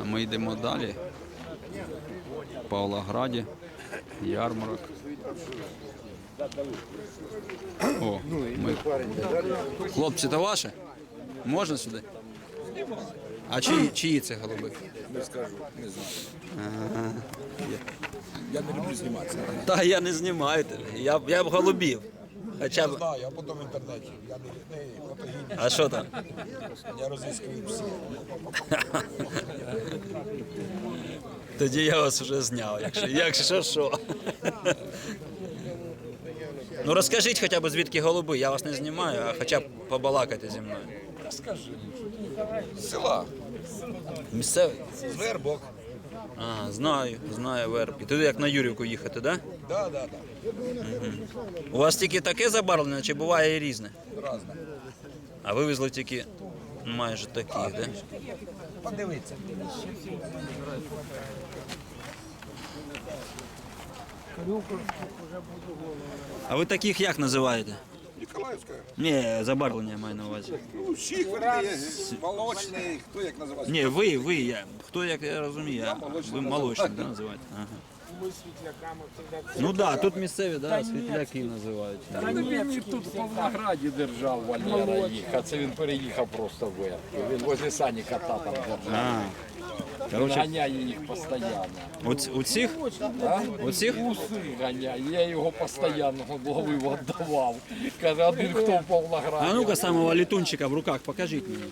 А ми йдемо далі. Павлограді, ярмарок. О, ми... Хлопці, то ваше? Можна сюди? А чиї, чиї це голуби? Не скажу, не знаю. Я не люблю зніматися. Та я не знімаю. Я, я б голубів. Хоча б. Знаю, а потім в інтернеті. Я не, не А що там? я розіскую всі. Тоді я вас вже зняв, якщо, якщо що. Ну розкажіть хоча б звідки голуби, я вас не знімаю, а хоча б побалакайте зі мною. Скажи, з села, Місцевий? з вербок. А, знаю, знаю вербки. Туди як на Юрівку їхати, да? Да, да, да. У вас тільки таке забарвлення, чи буває і різне? Разне. А вивезли тільки майже таких, да? Подивіться. А ви таких як називаєте? Ніколаївська. Ні, забарвлення я маю на увазі. Ну, всіх вони є. Молочний, хто як називається? Ні, ви, ви, я. Хто як я розумію, а молочник ви молочник да, називаєте? Ага. Ну так, да, тут місцеві, да, світляки називають. Він тут в Павлограді держав Валера їх, а це він переїхав просто в Верхів. Він возле Саніка та там держав. А, Він коротше, ганяє їх постійно. у, у цих? А? У цих? Уси ганяє, я його постійно ловив, віддавав. Каже, один хто в Павлограді. А ну-ка самого літунчика в руках покажіть мені.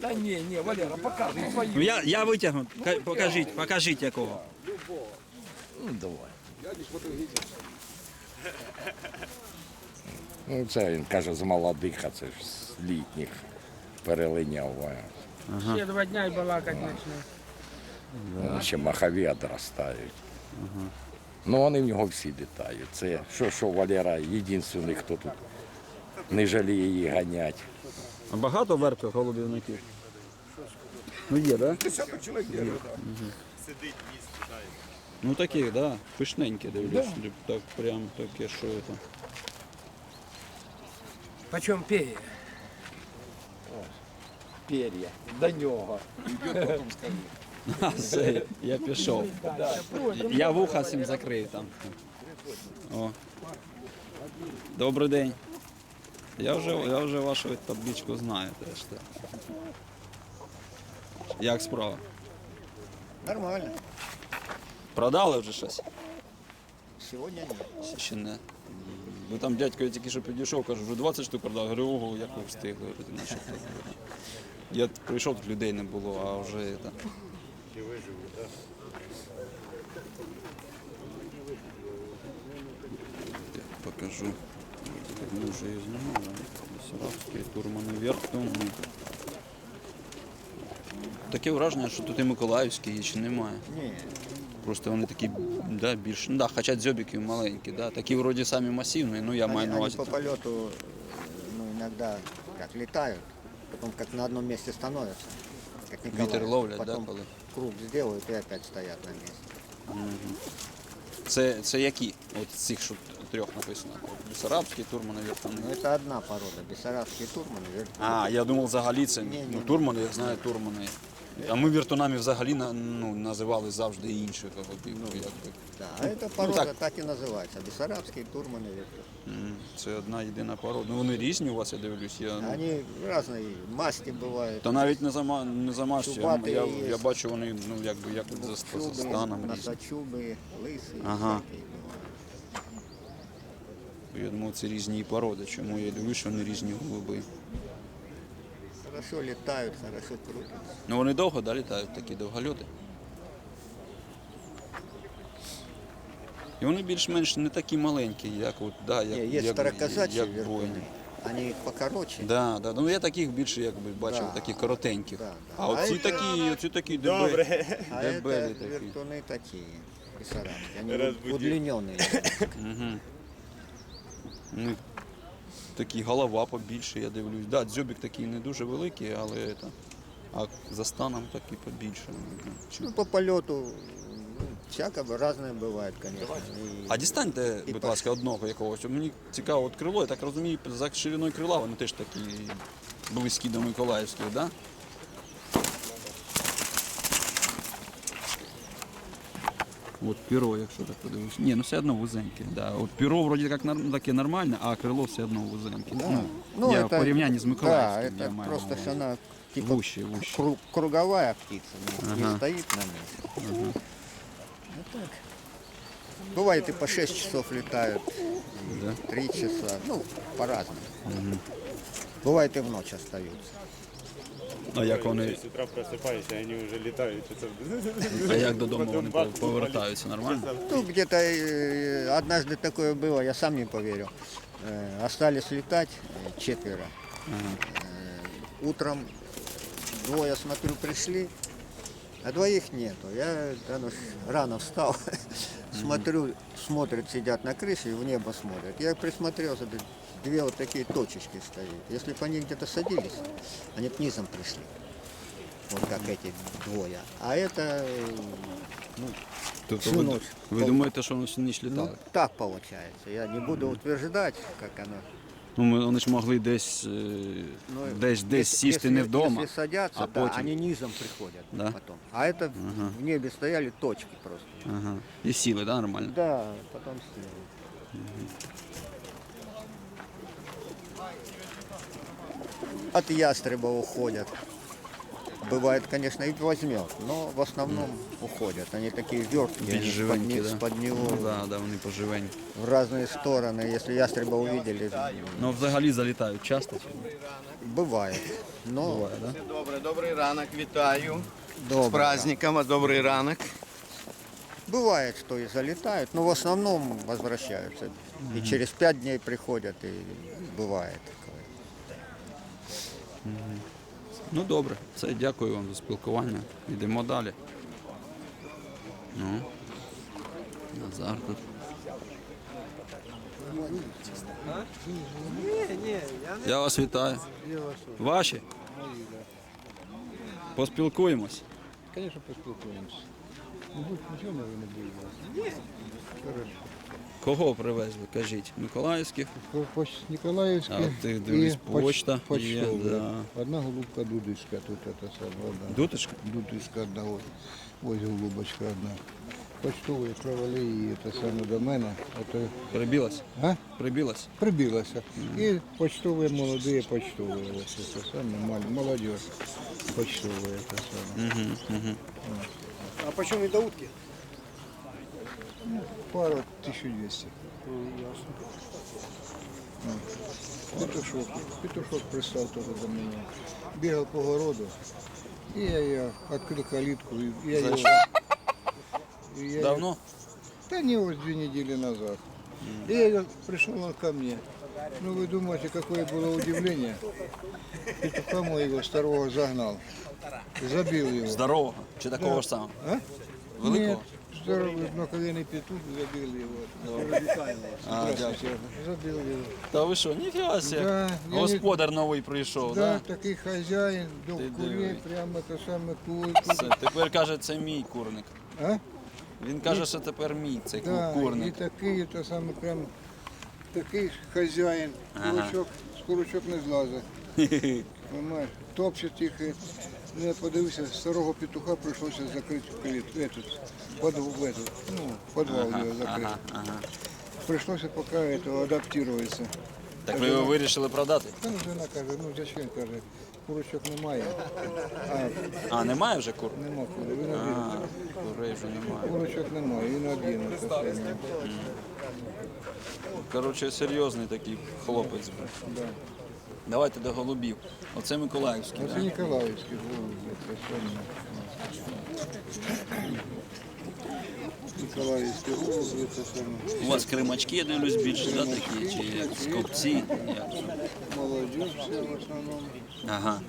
Та ні, ні, Валера, покажи Ну, я, я витягну, Ка- покажіть, покажіть якого. Ну, давай. Ну, це він каже з молодих, а це ж з літніх перелиняв. а Ще два дня і балакати почне. Вони ще махові одростають. Ну, вони в нього всі літають. Це що, що Валера єдиний, хто тут не жаліє її ганять. А багато вербка голубівників? Ну є, да? Десяток чоловік є. Ну такі, да, пишненькі дивлюсь. Так прям таке, що це. Почем пеє? Пер'я. До нього. А, все, я пішов. Я вуха всім закрив там. О. Добрий день. Я вже, я вже вашу табличку знаю теж. Як справа? Нормально. Продали вже щось? Сегодня нет. Ще не. Бо там дядько я тільки що підійшов, кажу, вже 20 штук продав. Говорю, ого, як ви встигли. Я прийшов, тут людей не було, а вже це. Я покажу. Ми вже її знімали. Бесарабський, Турмани вверх. тому. Таке враження, що тут і Миколаївський є, чи немає. Не, Просто вони такі да, більш, ну да, хоча дзьобики маленькі, да. такі вроді самі масивні, ну я маю они, на они увазі. по полету э, ну, иногда как летают, потом как на одном месте становятся. Как Николаев. Вітер ловлять, да, потом коли? Круг сделают и опять стоят на месте. Це, це які? От з цих що трьох написано. Бесарабський, Турман, вверх там. Ну, это одна порода. Бессарабский турман. А, я думав взагалі це. Ні, ні, Ну, ні. турмани, я знаю турмани. А ми віртунами взагалі на- ну, називали завжди інших голубів. Ну, якби. Да, а эта порода так. так. и называется. Бессарабский турман и вертун. М, Це одна єдина порода. Ну вони різні у вас, я дивлюсь. Я, ну, Они разной масти бывают. Та навіть не зама не замашці. Я, Чубатий я, є. я бачу, вони ну якби як от за, за Чубы, станом різні. носочубы, лысые. Ага. всякие бывают. Я думав, це різні породи. Чому я дивлюсь, що вони різні голуби. Хорошо летают, хорошо крутятся. Ну вони довго да, літають, такі довгольоти. І вони більш-менш не такі маленькі, як от, да, як, Не, есть як, староказачьи як вертуны. воїни. Они покороче. Да, да. Ну я таких більше якби бачив, Да. таких коротеньких. Да, да. А оці А це- такі, оці такі дебелі. А Дебелі это такі. вертуны такие, бессарабские. Они удлиненные. Ну, такі голова побільше, я дивлюсь. Да, Дзьобік такий не дуже великий, але это, а за станом такий побільше. Ну, по польоту ну, всякого буває, бывает, конечно. И А дістаньте, І будь паш. ласка, одного якогось. Мені цікаво, от крило, я так розумію, за шириною крила вони теж такі близькі до Миколаївських, да? От перо, якщо так подивишся. Ні, ну все одно вузеньке. Да. От перо вроді як нар- таке нормальне, а крило все одно вузеньке. Ну, я в порівнянні з Да, Миколаївським. я это маю просто на что увазі. она типа Вуще, вуще. кру- круговая птица, не, Ага. не стоит на месте. Ну так. Бывает и по 6 часов летают, и Да? 3 часа, ну, по-разному. Бывает и в ночь остаются. А як вони, С утра просыпаешься, они уже летают. часов. а як додому Потім вони бах, повертаються нормально? Ну, где-то э, однажды такое было, я сам не поверил. Э, остались летать э, четверо. Э, утром двое, смотрю, пришли, а двоих нету. Я да, ну, рано встал, смотрю, смотрят, сидят на крыше и в небо смотрят. Я присмотрелся, да, две вот такие точечки стоят. Если бы они где-то садились, они бы низом пришли. Вот как эти двое. А это, э, ну, Тобто всю ви, ночь. ви думаєте, що вони всю ніч Ну, літали? так получается. Я не буду утверждать, как оно. Ну, ми- вони ж могли десь, е, Но десь, десь если- сісти не если- вдома. Если садятся, а да, потім- они низом приходят Да? потом. А это в небе стояли точки просто. Ага. І сіли, да, нормально? Да, потом сняли. От ястреба уходят. Бывает, конечно, и возьмет, но в основном уходят. Они такие верткие, Більш они живенькі, под, да? ни- под него Ну, да, да, вони поживенькі. в разные стороны. Если ястреба увидели, Ну, взагалі залітають часто. чи ні? бывает. Но Буває, да? Добре, добрий ранок, вітаю. З добро. праздником, а добрий ранок. Бывает, что и залетают, но в основном возвращаются. И через пять дней приходят, и бывает такое. Ну добре, все, дякую вам за спілкування. Йдемо далі. Ну. Назар тут. Я вас вітаю. Ваші? Поспілкуємось. Конечно, поспілкуємося. Ну, будь нічого ми не будемо. Кого привезли? Кажіть. Миколаївських? Поч... Ніколаївське А, ти дивись, і поч- почта є, почтове. да. Одна голубка дудочка тут это саме, одна. Дуточка? Дудочка одна, ось, ось голубочка одна. Почтові провели її те саме до мене. Ото, Прибілась? а? Прибілась? Прибилася. І почтові молоді почтові. Ось це саме, мал- молодіж почтові те саме. А почему не до утки? Пара 1200. Петушок. Петушок пристав тоже до меня. Бегал по городу. И я ее открыл калитку. И я его... и я Давно? Да не, вот две недели назад. И я её- пришел он ко мне. Ну вы думаете, какое было удивление? Петуха моего старого загнал. Забил его. Здорового. Чи такого ж самого? А? Великого? Нет, здоровый одноколенный петух забил его. А, Здравствуйте. Забил его. Та ви що, ніфіга себе. Да, я Господар новий прийшов, Да, да? такий хазяїн, до Ти курей, прямо те саме. Все, тепер каже, це мій курник. А? Він каже, що тепер мій цей Да, і курник. такий, те саме прям такий хазяїн, курочок, з курочок не злазить. Понимаєш, топчуть їх. і- Ну, я подивився, старого петуха прийшлося закрити в клітку, этот, под, в этот, ну, підвал його закрити. Ага, ага. Прийшлося поки это, адаптуватися. Так ви його вирішили продати? Та ну, жена каже, ну зачем, каже, курочок немає. А, А, немає вже кур? нема кури, він один. А, курей вже немає. Курочок немає, він один. це саме. Коротше, серйозний такий хлопець. Да. Давайте до голубів. Оце Миколаївський, Це да? Ніколаївський саме. Це саме. У вас кримачки, я дивлюсь, більше, да, такі, чи як скопці? Як? Молодежь все в основному. Ага.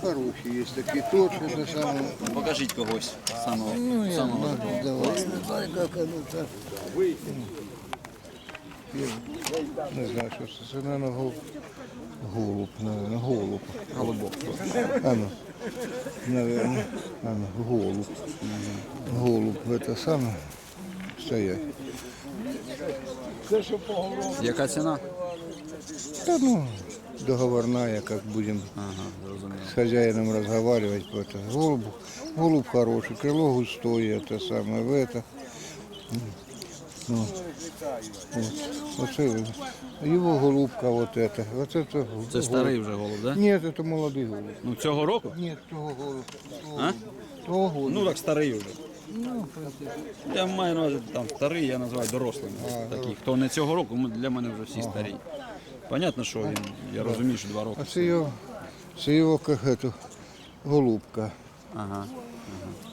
Хороші є такі тот, це саме. Ну, Покажіть когось самого. Ну, я самого. могу, давай. Не знаю, як воно так Я Не знаю, що це. Це, наверное, гол... голуб, наверное, голуб. Голубок. А ну, наверное, а ну, голуб. Голуб, это саме стоять. Яка ціна? Та ну, договорная, как будем Ага, зрозуміло. с хозяином разговаривать. по это. Голуб, голуб хороший, крыло густое, это самое, в это. Ну, вот. Оце его голубка вот это. Вот это Це старий вже голуб, да? Нет, это молодой голуб. Ну цього року? Нет, того голуб. Того, А? того голуб. Ну так старий вже. Ну, в принципе. Я маю на увазі там старий, я називаю дорослим. Такі, хто не цього року, ми- для мене вже всі старі. Понятно, що він, я розумію, що два роки. А це його, це його як это, голубка. Ага,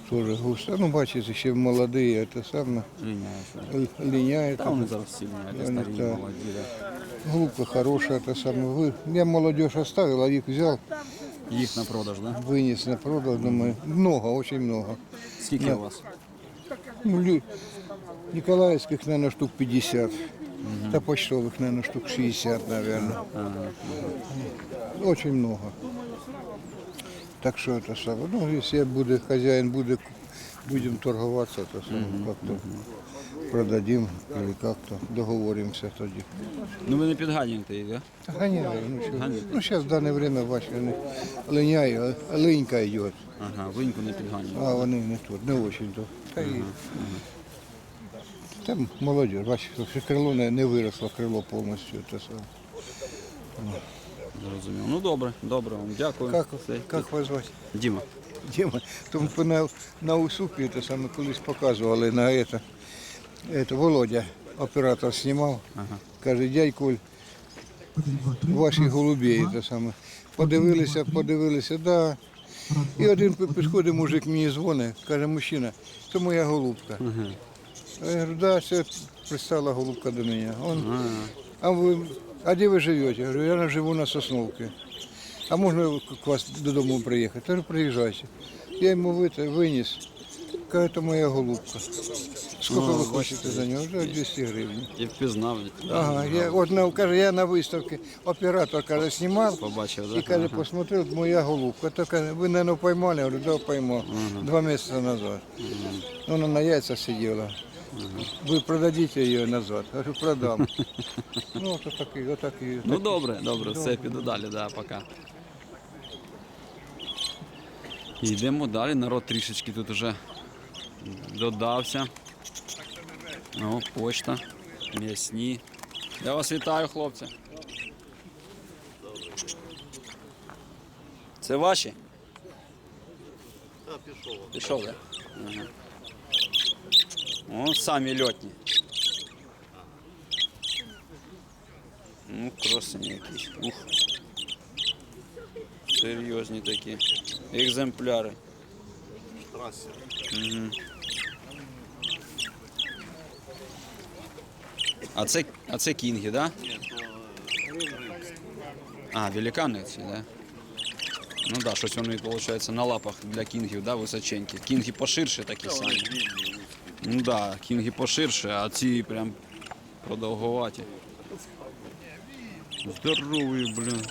Тоже густа. Ну, бачите, ще молодий, це саме ліняється. ліняє. Та вони зараз всі ліняють, Вони старі, так. молоді. Да. Голубка хороша, це саме. Ви- Я молодежь оставил, а їх взял, Їх на продаж, да? вынес на продаж, думаю, много, очень много. Скільки у вас? Ну, лю- Николаевских, наверное, штук 50. Да почтовых, наверное, штук 60, наверное. Очень много. Так что это самое. Ну, если будет хозяин будет, будем торговаться, то самое, как-то продадим или как-то договоримся тоді. Ну ви не підганюєте їх, да? Гоняю, ну что. Ну, сейчас в данное время, бачите, вони линяю, а линька йде, Ага, виньку не підганюєте. а вони не тут, не очень то. Та і... Там молодежь, бачите, що крило не, не виросло, крило повністю. Те саме. Зрозуміло. Ну добре, добре вам. Дякую. Как, Все. как вас звати? Діма. Діма, тому по на, на Усупі це саме колись показували на это, это Володя, оператор знімав, каже, дядь Коль, ваші голубі, це саме. Подивилися, подивилися, да. І один пи- підходить мужик мені дзвонить, каже, мужчина, це моя голубка. Я говорю, да, це пристала голубка до мене. Он, а ви, а де ви живете? Я говорю, я живу на Сосновці. А можна к вас додому приїхати? Говорю, приїжджайте. Я йому виніс. Каже, це моя голубка. Скільки ви хочете за нього? 200 гривень. Я впізнав. Ага, я, от на, каже, я на виставці оператор каже, знімав. Побачив, І да? каже, посмотрел, моя голубка. То каже, ви, наверное, поймали? Я говорю, да, поймал. Два місяці назад. Вона на яйцях сиділа. Ви продадите її назад. Я говорю, продам. ну, от такий, отакий. Ну добре, добре, все, піду далі, да, пока. І Йдемо далі, народ трішечки тут уже додався. О, почта, м'ясні. Я вас вітаю, хлопці. Це ваші? Так, пішов. Пішов, так? Ага. О, самі льотні. Ну, красені якісь. Ух. Серйозні такі. Екземпляри. Угу. А це, а це кінги, да? А, великани ці, да? Ну да, щось вони, виходить, на лапах для кінгів, да, височенькі. Кінги поширше такі самі. Ну да, кінги поширше, а ці прям продовгуваті. Здоровий, блін.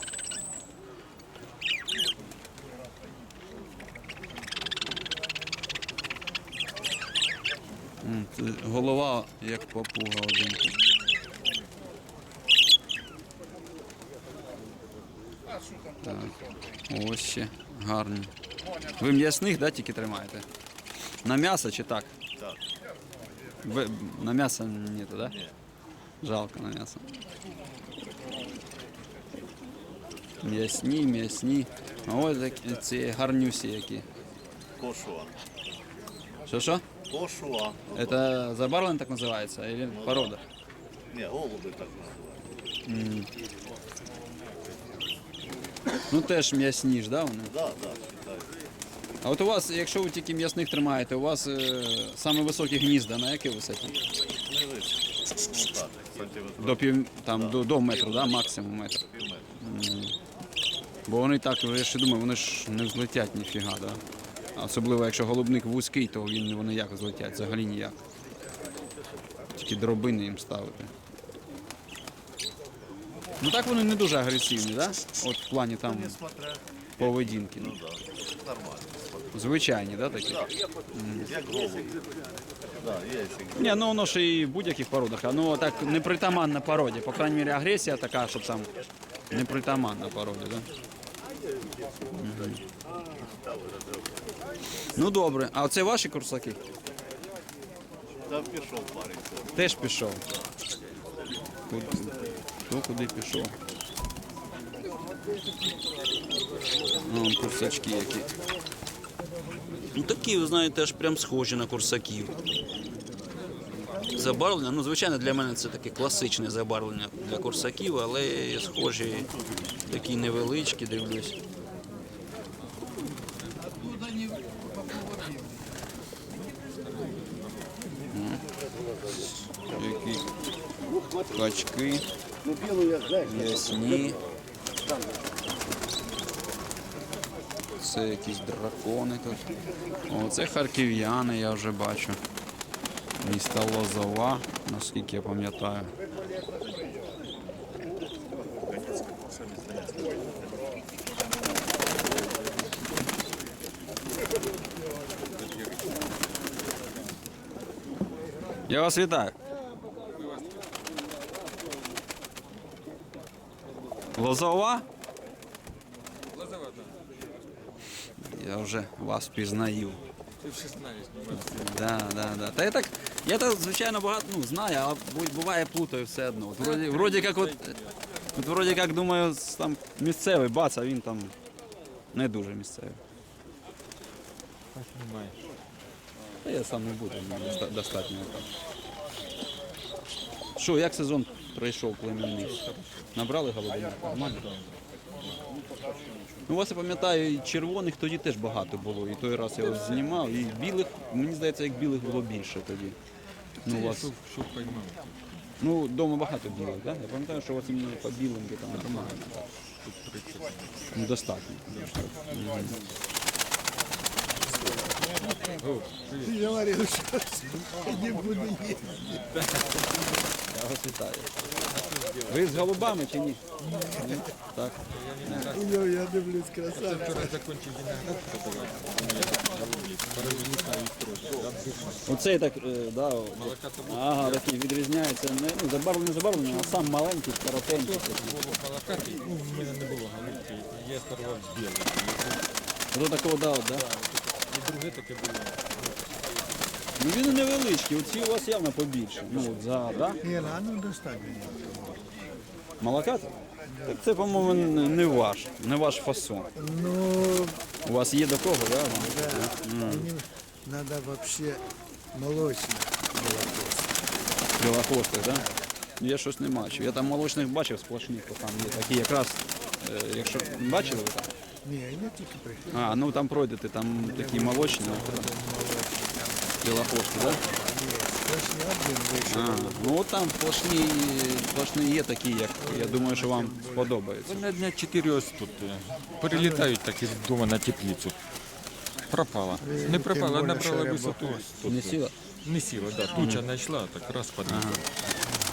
Голова як папуга один. Так. Ось ще гарні. Ви м'ясних, да, тільки тримаєте? На м'ясо чи так? Так. Ви, на м'ясо ні, да? Ні. Жалко на м'ясо. М'ясні, м'ясні. А ось такі- ці гарнюсі які. Кошуа. Що що? Кошуа. Это забарлен так називається? Или порода? Ні, голуби так називають. Ну теж м'ясні ж, да, вони? Да, да, вважаю. А от у вас, якщо ви тільки м'ясних тримаєте, у вас е, саме високі гнізда, на якій висоті? Не. Ну так, сантиметр. До пів там до, до метру, да? максимум метр. М. Бо вони так, я ще думаю, вони ж не взлетять ніфіга, да? А Особливо, якщо голубник вузький, то він, вони як взлетять, взагалі ніяк. Тільки дробини їм ставити. Ну так вони не дуже агресивні, да? От в плані там Смотря, поведінки. Ну, да, нормально. Звичайні, да, такі? Да, є. Ні, ну воно ж і в будь-яких породах, а ну так непритаманна породі. По крайній мірі, агресія така, щоб там Не притаманна породі? Да? Ну добре. А це ваші курсаки? Там пішов парень. Теж пішов. Куди, хто куди пішов? Вон курсачки які. Ну такі, ви знаєте, аж прям схожі на курсаків. Забарвлення, ну звичайно, для мене це таке класичне забарвлення для курсаків, але схожі такі невеличкі, дивлюсь. Які качки. Ясні. Це якісь дракони тут. О, це харків'яни, я вже бачу. Місто Лозова, наскільки я пам'ятаю. Я вас вітаю. Лозова? Я вже вас пізнаю. Ти в 16 Да, да, да. Та я так, я так звичайно багато ну, знаю, а буває плутаю все одно. От вроді, вроді як от, от вроді як думаю, там місцевий бац, а він там не дуже місцевий. Та я сам не буду, мені достатньо так. Що, як сезон пройшов племінний? Набрали голубів? Нормально? Ну, у вас я пам'ятаю, і червоних тоді теж багато було. І той раз я ось знімав, і білих, мені здається, як білих було більше тоді. Ну, у вас, Що поймав? ну, вдома багато білих, так? Я пам'ятаю, що у вас іменно по білим там нормально. Ну, достатньо. Мгм. Ты говорил, что не буду есть. Я вас вітаю. Ви з голубами чи ні? Ні? Так. Я, я дивлюсь красавец. Вчора закінчив виноград Оцей так, е, да, о, ага, такий відрізняється. Не, ну, забарвлений, забарвлений, а сам маленький, коротенький. такий. було молокатий, ну, в мене не було голубки, я старував з білим. Ото такого дав, да? І друге таке було. Ну він невеличкий, оці у вас явно побільше. Ну, от за, да? Не, ну, ну достань меня. Молока? Так це, по-моєму, не не ваш, не ваш фасон. Ну, У вас є до кого, да? вам? да, мне надо вообще молочное. Білохвостих, да? Я щось не бачив. Я там молочних бачив сплошних, то там є такі якраз, е, якщо бачили ви там? Не, я тільки прийшов. А, ну там пройдете, там такі молочні. Один вийшов. А, ну там сплошні, сплошні є такі, як я думаю, що вам сподобається. Вони дня 4 ось тут е, перелітають так із дому на теплицю. Пропала. Не пропала, більше, набрала висоту. Тут, Не сіла? Не сіла, да. Туча знайшла, так раз подивила.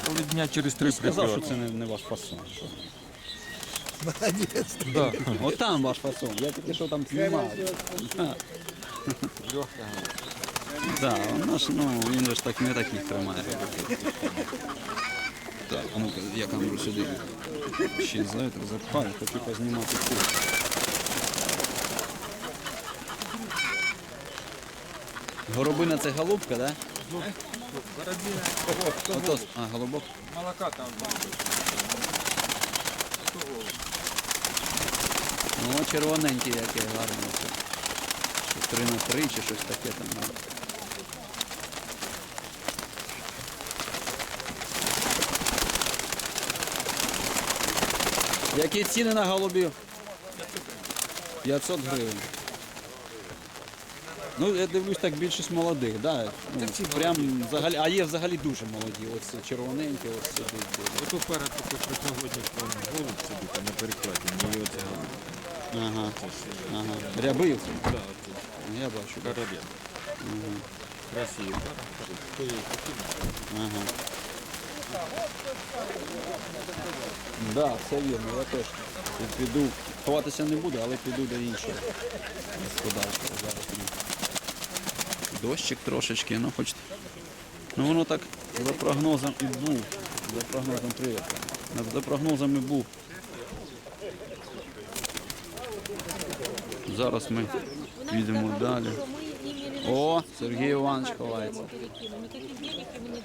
Коли дня через три Сказав, що це не, не ваш фасон. що. Молодець. Да. От там ваш фасон, я тільки що там знімав. Так, воно ж, ну, він же ж так не таких тримає. Так, а ну-ка, я камеру сюди ще за это запхаю, хочу познімати тут. Горобина це голубка, да? Ото, а, голубок. Молока там. Ну, червоненький яке гарний. це. Що 3 на 3 чи щось таке там. Які ціни на голубів? 500 гривень. Ну, я дивлюсь, так більшість молодих, да? Ну, прям взагалі, а є взагалі дуже молоді. Ось червоненькі, ось сидить. Ото пара такий прошлогодній голуб сидить там на перекладі. Мені оце Ага, ага. Рябивці. да, Я бачу. карабін. Хто її? Ага. Да, все вірно, я теж піду. Ховатися не буду, але піду до іншого господарства зараз дощик трошечки, ну хоч. Ну воно так за прогнозом і був. За прогнозом привіт. За прогнозом і був. Зараз ми підемо далі. О, Сергій Іванович ховається.